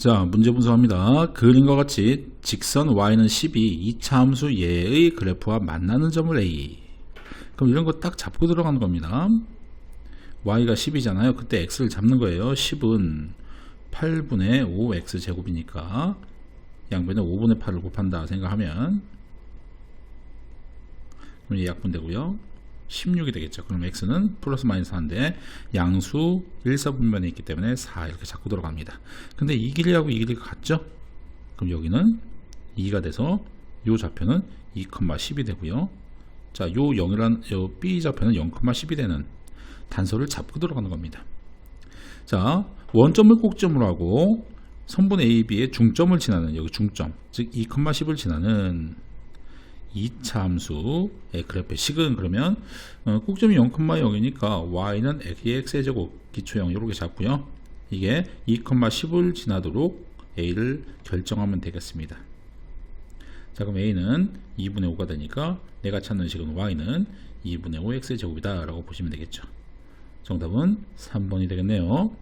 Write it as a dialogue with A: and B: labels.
A: 자, 문제 분석합니다. 그림과 같이 직선 y는 12, 2차 함수 얘의 그래프와 만나는 점을 a. 그럼 이런 거 딱 잡고 들어가는 겁니다. y가 10이잖아요. 그때 x를 잡는 거예요. 10은 8분의 5x 제곱이니까 양변에 5분의 8을 곱한다 생각하면 그럼 이 약분되고요. 16이 되겠죠. 그럼 x는 플러스 마이너스 4인데 양수 1사분면에 있기 때문에 4 이렇게 자꾸 들어갑니다. 근데 이 길이하고 이 길이가 같죠? 그럼 여기는 2가 돼서 요 좌표는 2,10이 되고요. 자, 요 0이란 요 b 좌표는 0,10이 되는 단서를 잡고 들어가는 겁니다. 자, 원점을 꼭점으로 하고 선분 AB의 중점을 지나는 여기 중점, 즉 2,10을 지나는 2차 함수의 그래프의 식은 그러면 어, 꼭점이 0,0이니까 y는 x의 제곱 기초형 이렇게 잡고요. 이게 2,10을 지나도록 a를 결정하면 되겠습니다. 자 그럼 a는 2분의 5가 되니까 내가 찾는 식은 y는 2분의 5x의 제곱이다 라고 보시면 되겠죠. 정답은 3번이 되겠네요.